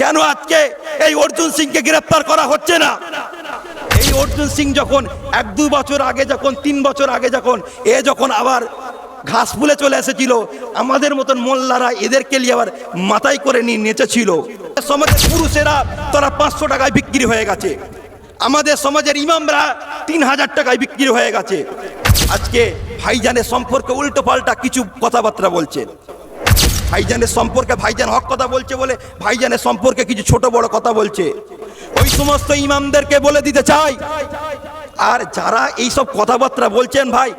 কেন আজকে এই অর্জুন সিংকে গ্রেপ্তার করা হচ্ছে না? এই অর্জুন সিং যখন এক দু বছর আগে যখন, তিন বছর আগে যখন, এ যখন আবার ঘাস ফুলে চলে এসেছিল, আমাদের মতন মোল্লারা এদেরকে নিয়ে আবার মাথায় করে নিয়ে নেচেছিল। সমাজের পুরুষেরা তারা পাঁচশো টাকায় বিক্রি হয়ে গেছে। আমাদের সমাজের ইমামরা তিন হাজার টাকায় বিক্রি হয়ে গেছে। আজকে ভাইজানের সম্পর্কে উল্টো পাল্টা কিছু কথাবার্তা বলছেন। ভাইজানের সম্পর্কে ভাইজান হক কথা বলছে বলে ভাইজানের সম্পর্কে কিছু ছোট বড় কথা বলছে। ওই সমস্ত ইমামদেরকে বলে দিতে চাই। আর যারা এইসব কথাবার্তা বলছেন ভাই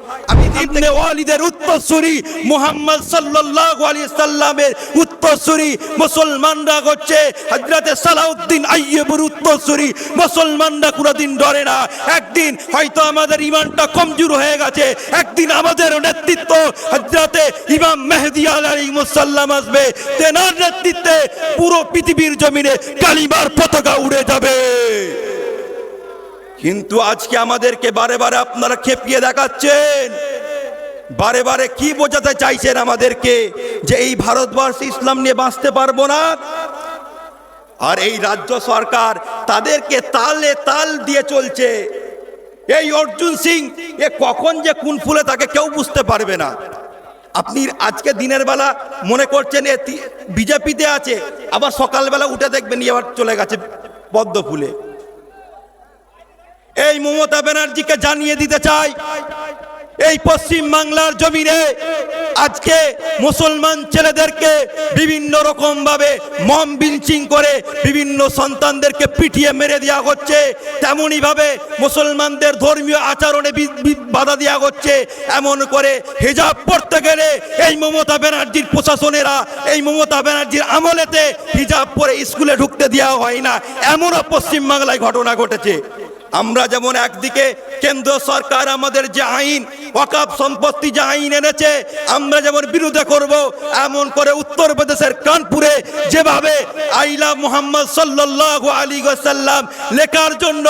ইবনে ওয়ালিদের উত্তরসূরি মুহাম্মদ সাল্লাল্লাহু আলাইহি সাল্লামের উত্তরসূরি মুসলমানরা হচ্ছে হযরতে সালাউদ্দিন আইয়ুবের উত্তরসূরি। মুসলমানরা কোনোদিন ডরে না। একদিন হয়তো আমাদের ইমানটা কমজোর হয়ে গেছে। একদিন আমাদের নেতৃত্ব হযরতে ইমাম মেহেদী আলাইহিস সালাম আসবে। তেনার নেতৃত্বে পুরো পৃথিবীর জমিনে কালিমার পতাকা উড়ে যাবে। কিন্তু আজকে আমাদেরকে বারে বারে আপনারা খেপিয়ে দেখাচ্ছেন। বারে বারে কি বোঝাতে চাইছেন আমাদেরকে যে এই ভারতবর্ষ ইসলাম নিয়ে বাঁচতে পারব না? আর এই রাজ্য সরকার তাদেরকে তালে তাল দিয়ে চলছে। এই অর্জুন সিং, এ কখন যে কোন ফুলে তাকে কেউ বুঝতে পারবে না। আপনি আজকে দিনের বেলা মনে করছেন এ বিজেপিতে আছে, আবার সকালবেলা উঠে দেখবেন আবার চলে গেছে পদ্ম ফুলে। এই মমতা ব্যানার্জিকে জানিয়ে দিতে চাই এই পশ্চিম বাংলার জমিনে আজকে মুসলমান ছেলেদেরকে বিভিন্ন রকম ভাবে মম বিঞ্চিং করে বিভিন্ন সন্তানদেরকে পিটিয়ে মেরে দেওয়া হচ্ছে। তেমনই ভাবে মুসলমানদের ধর্মীয় আচরণে বাধা দেওয়া হচ্ছে। এমন করে হিজাব পড়তে গেলে এই মমতা ব্যানার্জির প্রশাসনেরা এই মমতা ব্যানার্জির আমলেতে হিজাব পরে স্কুলে ঢুকতে দেওয়া হয় না। এমনও পশ্চিম বাংলায় ঘটনা ঘটেছে। আমরা যেমন একদিকে কেন্দ্র সরকার, আমাদের যে আইন, ওয়াকাব সম্পত্তি যে আইন এনেছে, আমরা যেমন বিরোধে করব, এমন করে উত্তরপ্রদেশের কানপুরে যেভাবে আইলা মুহাম্মদ সাল্লাল্লাহু আলী সাল্লাম লেখার জন্য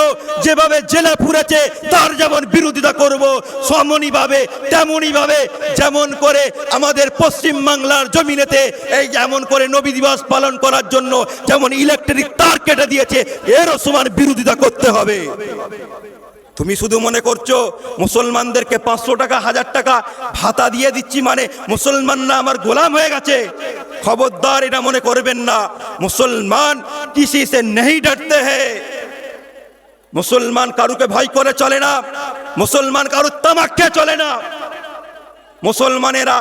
যেভাবে জেলে পুরেছে, তার যেমন বিরোধিতা করব, সমনীভাবে তেমনইভাবে যেমন করে আমাদের পশ্চিম বাংলার জমিনেতে এই যেমন করে নবী দিবস পালন করার জন্য যেমন ইলেকট্রিক তার কেটে দিয়েছে, এরও সমান বিরোধিতা করতে হবে। তুমি শুধু মনে করছ মুসলমানদেরকে পাঁচশো টাকা, হাজার টাকা ভাতা দিয়ে দিচ্ছি মানে মুসলমানরা আমার গোলাম হয়ে গেছে। খবরদার এটা মনে করবেন না। মুসলমান কিসি সে নেই ডরতে হ্যাঁ মুসলমান কারুকে ভয় করে চলে না। মুসলমান কারু তামাককে চলে না। মুসলমানেরা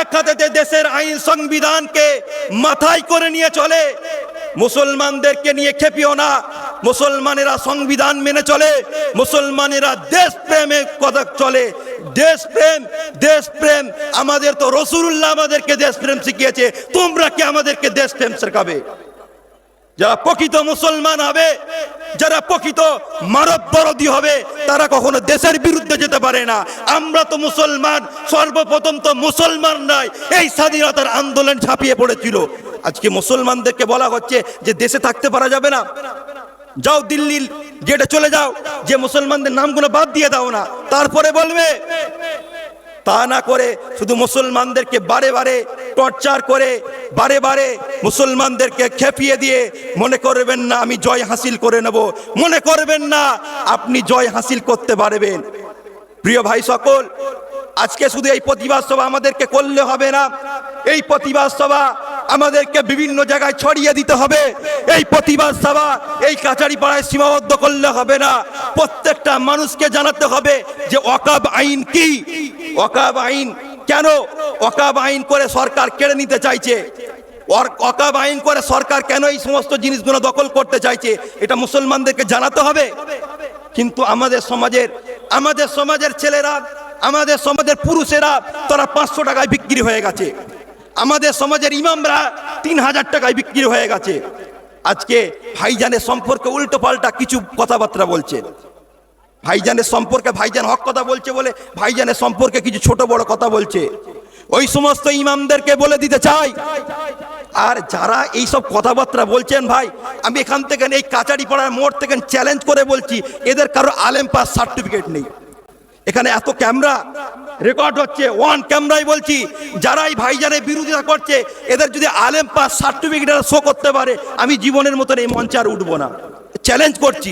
এক হাতে দেশের আইন সংবিধানকে মাথায় করে নিয়ে চলে। মুসলমানদেরকে নিয়ে খেপিও না। মুসলমানেরা সংবিধান মেনে চলে, মুসলমানেরা দেশ প্রেমে কথা চলে। দেশ প্রেম দেশ প্রেম আমাদের তো রসুল্লাহ আমাদেরকে দেশ প্রেম শিখিয়েছে, তোমরা কি আমাদেরকে দেশ প্রেম শেখাবে? যারা প্রকৃত মুসলমান হবে, যারা প্রকৃত মানব দরদি হবে, তারা কখনো দেশের বিরুদ্ধে যেতে পারে না। আমরা তো মুসলমান, সর্বপ্রথম তো মুসলমান নয়, এই স্বাধীনতার আন্দোলন ছাপিয়ে পড়েছিল। আজকে মুসলমানদেরকে বলা হচ্ছে যে দেশে থাকতে পারা যাবে না। যাও দিল্লির গেটে চলে যাও। যে মুসলমানদের নামগুলো বাদ দিয়ে দাও না। তারপরে বলবে, তা না করে শুধু মুসলমানদেরকে বারে বারে টর্চার করে, বারে বারে মুসলমানদেরকে খেপিয়ে দিয়ে মনে করবেন না, আমি জয় হাসিল করে নেব। মনে করবেন না, আপনি জয় হাসিল করতে পারবেন। প্রিয় ভাই সকল, আজকে শুধু এই প্রতিবাদ সভা আমাদেরকে করলে হবে না। এই প্রতিবাদ সভা আমাদেরকে বিভিন্ন জায়গায় ছড়িয়ে দিতে হবে। এই প্রতিবাদ সভা এই কাচারি পাড়ায় সীমাবদ্ধ করলে হবে না। প্রত্যেকটা মানুষকে জানাতে হবে যে অকাব আইন কি? অকাব আইন কেন? অকাব আইন করে সরকার কেড়ে নিতে চাইছে। অকাব আইন করে সরকার কেন এই সমস্ত জিনিসগুলো দখল করতে চাইছে? এটা মুসলমানদেরকে জানাতে হবে। কিন্তু আমাদের সমাজের আমাদের সমাজের ছেলেরা, আমাদের সমাজের পুরুষেরা তারা পাঁচশো টাকায় বিক্রি হয়ে গেছে। আমাদের সমাজের ইমামরা তিন হাজার টাকায় বিক্রি হয়ে গেছে। আজকে ভাইজানের সম্পর্কে উল্টো পাল্টা কিছু কথাবার্তা বলছে। ভাইজানের সম্পর্কে ভাইজান হক কথা বলছে বলে ভাইজানের সম্পর্কে কিছু ছোট বড় কথা বলছে। ওই সমস্ত ইমামদেরকে বলে দিতে চাই। আর যারা এই সব কথাবার্তা বলছেন ভাই, আমি এখান থেকে এই কাচারি পাড়ার মোড় থেকে চ্যালেঞ্জ করে বলছি, এদের কারও আলেম পাস সার্টিফিকেট নেই। এখানে এত ক্যামেরা রেকর্ড হচ্ছে ওয়ান ক্যামেরায় বলছি। যারা এই ভাইজানের বিরোধিতা করছে, এদের যদি আলেম পাস সার্টিফিকেট শো করতে পারে, আমি জীবনের মতন এই মঞ্চে আর উঠবো না। চ্যালেঞ্জ করছি,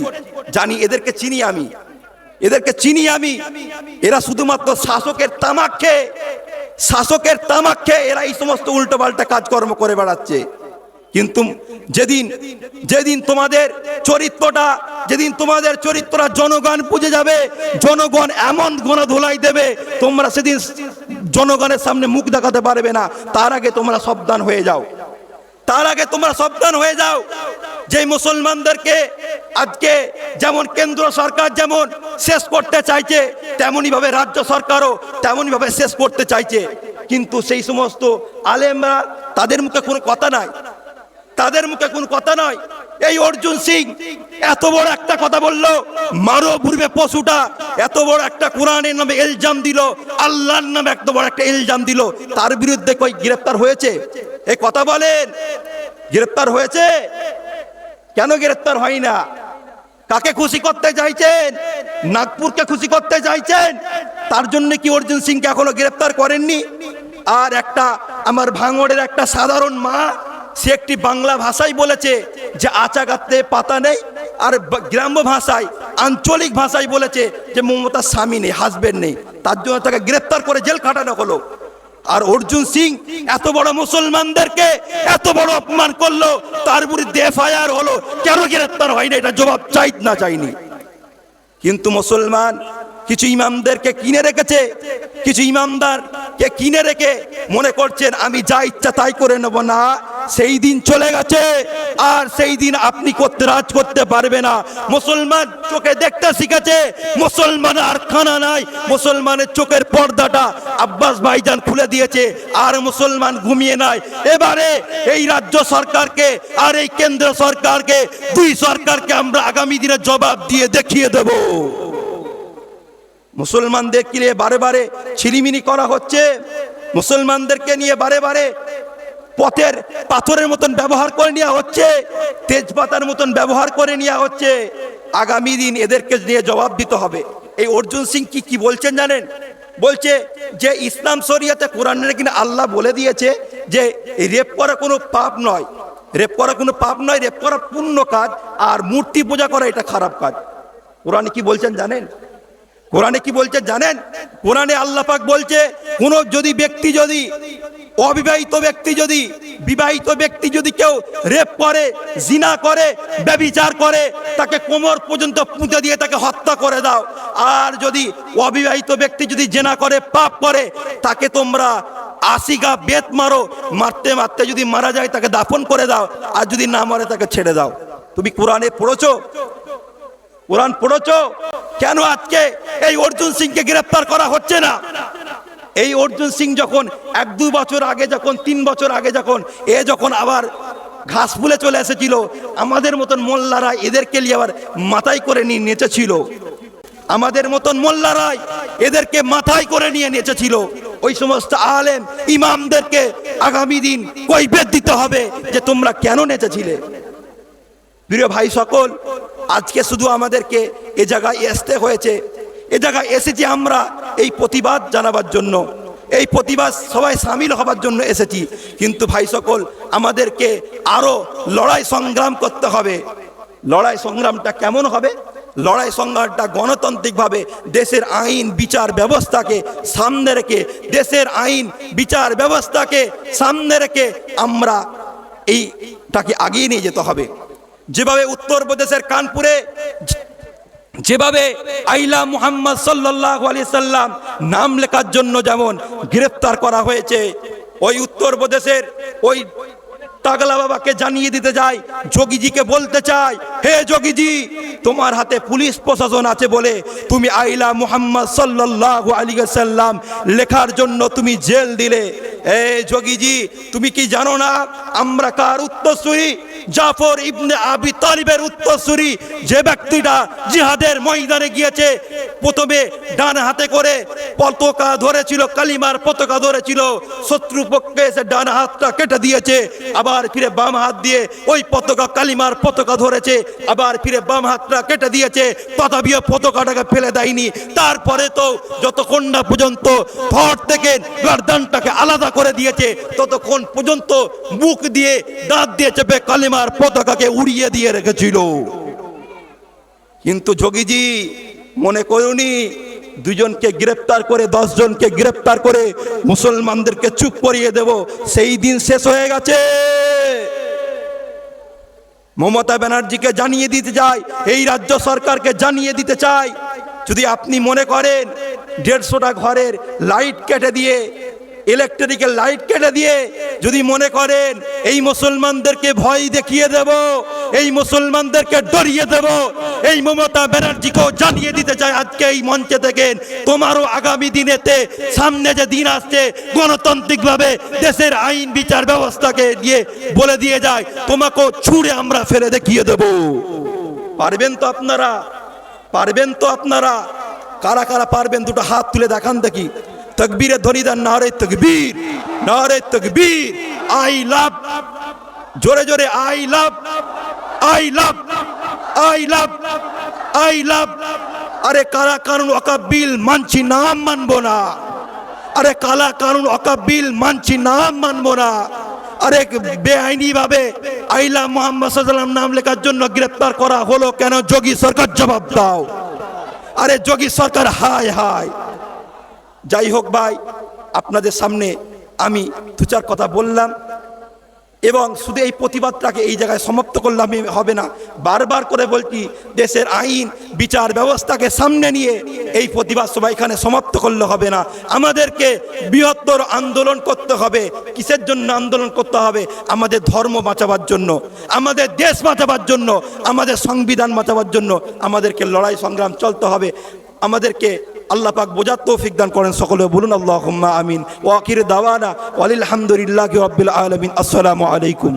জানি এদেরকে চিনি আমি। এদেরকে চিনি আমি। এরা শুধুমাত্র শাসকের তামাক খেয়ে শাসকের তামাক খেয়ে এরা এই সমস্ত উল্টোপাল্টা কাজকর্ম করে বেড়াচ্ছে। কিন্তু যেদিন যেদিন তোমাদের চরিত্রটা, যেদিন তোমাদের চরিত্রটা জনগণ বুঝে যাবে, জনগণ এমন গোনা ধোলাই দেবে, তোমরা সেদিন জনগণের সামনে মুখ দেখাতে পারবে না। তার আগে তোমরা সাবধান হয়ে যাও। তার আগে তোমরা সাবধান হয়ে যাও। যে মুসলমানদেরকে আজকে যেমন কেন্দ্র সরকার যেমন শেষ করতে চাইছে তেমনি ভাবে রাজ্য সরকারও তেমনি ভাবে শেষ করতে চাইছে। কিন্তু সেই সমস্ত আলেমরা তাদের মুখে কোনো কথা নাই। তাদের মুখে কোন কথা নয়। এই অর্জুন সিং এত বড় একটা কথা বলল, মারো পূর্বে পশুটা। এত বড় একটা কোরআনের নামে এলজাম দিল, আল্লাহর নামে এত বড় একটা এলজাম দিল। তার বিরুদ্ধে কই গ্রেফতার হয়েছে? এই কথা বলেন। গ্রেফতার হয়েছে? কেন গ্রেফতার হয় না? কাকে খুশি করতে চাইছেন? নাগপুরকে খুশি করতে চাইছেন? তার জন্য কি অর্জুন সিংকে এখনও গ্রেফতার করেননি? আর একটা আমার ভাঙড়ের একটা সাধারণ মা সে একটি বাংলা ভাষায় বলেছে যে আচা পাতা নেই, আর গ্রাম্য ভাষায়, আঞ্চলিক ভাষায় বলেছে যে মমতার স্বামী নেই হাজবেন্ড নেই। তার জন্য তাকে গ্রেফতার করে জেল খাটানো হলো। আর অর্জুন সিং এত বড় মুসলমানদেরকে এত বড় অপমান করল, তার বিরুদ্ধে এফআইআর হলো। কেন গ্রেফতার হয়নি? এটা জবাব চাই না, চাইনি। কিন্তু মুসলমান কিছু ইমামদেরকে কিনে রেখেছে, কিছু ইমামদারকে কিনে রেখে মনে করছেন, আমি যা ইচ্ছা তাই করে নেব। না, সেই দিন চলে গেছে, আর সেই দিন আপনি করতে রাজ করতে পারবে না। মুসলমান চোখে দেখতে শিখেছে, মুসলমান আর খানা নাই, মুসলমানের চোখের পর্দাটা আব্বাস ভাইজান খুলে দিয়েছে, আর মুসলমান ঘুমিয়ে নাই। এবারে এই রাজ্য সরকারকে আর এই কেন্দ্র সরকারকে, দুই সরকারকে আমরা আগামী দিনে জবাব দিয়ে দেখিয়ে দেব। মুসলমানদেরকে নিয়ে বারে বারে ছিলিমিনি করা হচ্ছে। মুসলমানদেরকে নিয়ে বারে বারে পথের পাথরের মতন ব্যবহার করে নেওয়া হচ্ছে, তেজপাতার মতন ব্যবহার করে নেওয়া হচ্ছে। আগামী দিন এদেরকে নিয়ে জবাব দিতে হবে। এই অর্জুন সিং কি কি বলছেন জানেন? বলছে যে, ইসলাম শরিয়াতে কোরআনের কিনা আল্লাহ বলে দিয়েছে যে, রেপ করা কোনো পাপ নয়। রেপ করা কোনো পাপ নয়, রেপ করা পূর্ণ কাজ, আর মূর্তি পূজা করা এটা খারাপ কাজ। কোরআনে কি বলছেন জানেন? কোরআনে কি বলছে জানেন? কোরআনে আল্লাহ পাক বলছে, কোন যদি ব্যক্তি যদি, অবিবাহিত ব্যক্তি যদি, বিবাহিত ব্যক্তি যদি কেউ রেপ করে, জিনা করে ব্যবিচার করে, তাকে কোমর পর্যন্ত পুঁতে দিয়ে তাকে হত্যা করে দাও। আর যদি অবিবাহিত ব্যক্তি যদি জেনা করে, পাপ করে, তাকে তোমরা আশি গা বেত মারো, মারতে মারতে যদি মারা যায় তাকে দাফন করে দাও, আর যদি না মারে তাকে ছেড়ে দাও। তুমি কোরআনে পড়েছো? কোরআন পড়েছো? কেন আজকে এই অর্জুন সিংকে গ্রেফতার করা হচ্ছে না? এই অর্জুন সিং যখন এক দু বছর আগে যখন, তিন বছর আগে যখন, এ যখন আবার ঘাস ফুলে চলে এসেছিল, আমাদের মতন মোল্লারা এদেরকে নিয়ে আবার মাথায় করে নিয়ে নেচেছিল। আমাদের মতন মোল্লারাই এদেরকে মাথায় করে নিয়ে নেচেছিল। ওই সমস্ত আলেম ইমামদেরকে আগামী দিন কৈফিয়ত দিতে হবে যে তোমরা কেন নেচেছিলে? প্রিয় ভাই সকল আজকে শুধু আমাদেরকে এ জায়গায় আসতে হয়েছে। এ জায়গায় এসেছি আমরা এই প্রতিবাদ জানাবার জন্য। এই প্রতিবাদ সবাই সামিল হবার জন্য এসেছি। কিন্তু ভাই সকল, আমাদেরকে আরও লড়াই সংগ্রাম করতে হবে। লড়াই সংগ্রামটা কেমন হবে? লড়াই সংগ্রামটা গণতান্ত্রিকভাবে দেশের আইন, বিচার ব্যবস্থাকে সামনে রেখে, দেশের আইন, বিচার ব্যবস্থাকে সামনে রেখে আমরা এইটাকে আগিয়ে নিয়ে যেতে হবে। যেভাবে উত্তরপ্রদেশের কানপুরে যেভাবে আইলা মুহাম্মদ সাল্লাহ আলি সাল্লাম নাম লেখার জন্য যেমন গ্রেফতার করা হয়েছে, ওই উত্তরপ্রদেশের ওই তাগলা বাবাকে জানিয়ে দিতে যাই যোগীজিকে বলতে চাই হে যোগীজি, তোমার হাতে পুলিশ প্রশাসন আছে বলে তুমি আইলা মুহাম্মদ সাল্লাল্লাহু আলাইহি সাল্লাম লেখার জন্য তুমি জেল দিলে। এ যোগীজি, তুমি কি জানো না আমরা কার উত্তরসূরি? জাফর ইবনে আবি তালিবের উত্তরসূরি যে ব্যক্তিটা জিহাদের ময়দানে গিয়েছে, প্রথমে ডান হাতে করে পতাকা ধরেছিল, কালিমার পতাকা ধরেছিল, শত্রুপক্ষে এসে ডান হাতটা কেটে দিয়েছে, আবার ফিরে বাম হাত দিয়ে ওই পতাকা, কালিমার পতাকা ধরেছে, আবার ফিরে বাম হাতটা কেটে দিয়েছে, তথাপিও পতাকাটাকে ফেলে দেয়নি। তারপরে তো যতক্ষণ না পর্যন্ত ধর থেকে গার্দানটাকে আলাদা করে দিয়েছে, ততক্ষণ পর্যন্ত মুখ দিয়ে দাঁত দিয়ে চেপে কালিমার পতাকাকে উড়িয়ে দিয়ে রেখেছিল। কিন্তু যোগীজি মনে করুনি, দুজনকে গ্রেপ্তার করে জনকে গ্রেপ্তার করে মুসলমানদেরকে চুপ করিয়ে দেব, সেই দিন শেষ হয়ে গেছে। মমতা ব্যানার্জিকে জানিয়ে দিতে চাই, এই রাজ্য সরকারকে জানিয়ে দিতে চাই। যদি আপনি মনে করেন, দেড়শোটা ঘরের লাইট কেটে দিয়ে ইলেকট্রিক্যাল লাইট কেটে দিয়ে যদি মনে করেন, এই মুসলমানদেরকে ভয় দেখিয়ে দেব, এই মুসলমানদেরকে ডরিয়ে দেব, এই মমতা ব্যানার্জিকেও জানিয়ে দিতে চাই আজকে এই মঞ্চে থেকে, তোমারও আগামী দিনেতে সামনে যে দিন আসছে, গণতান্ত্রিকভাবে দেশের আইন বিচার ব্যবস্থাকে নিয়ে বলে দিয়ে যায়, তোমাকেও ছুঁড়ে আমরা ফেলে দেখিয়ে দেব। পারবেন তো আপনারা? পারবেন তো আপনারা? কারা কারা পারবেন? দুটো হাত তুলে দেখান দেখি। তকবীরে দেন, নারে তকবীর নারে তকবীর, আই লাভ। জোরে জোরে, I love I love I love I love. আরে কারা কানুন অকাবিল মানছি নাম মানবো না। আরে কালা কানুন অকাবিল মানছি নাম মানবো না। আরে বেআইনি ভাবে আইলা মোহাম্মদ নাম লেখার জন্য গ্রেপ্তার করা হলো কেন? যোগী সরকার জবাব দাও। আরে যোগী সরকার, হায় হায়। যাই হোক ভাই, আপনাদের সামনে আমি দু কথা বললাম এবং শুধু এই প্রতিবাদটাকে এই জায়গায় সমাপ্ত করলাম হবে না। বারবার করে বলছি, দেশের আইন, বিচার ব্যবস্থাকে সামনে নিয়ে এই প্রতিবাদ সভা এখানে সমাপ্ত করলে হবে না। আমাদেরকে বৃহত্তর আন্দোলন করতে হবে। কিসের জন্য আন্দোলন করতে হবে? আমাদের ধর্ম বাঁচাবার জন্য, আমাদের দেশ বাঁচাবার জন্য, আমাদের সংবিধান বাঁচাবার জন্য আমাদেরকে লড়াই সংগ্রাম চলতে হবে। আমাদেরকে আল্লাহ পাক বোঝার তৌফিক দান করেন সকলে বলুন আল্লাহ আমিন। ওয়াকির দাওয়ানা আলহামদুলিল্লাহ হামদুলিল্লাহি আলমিন আলামিন। আসসালামু আলাইকুম।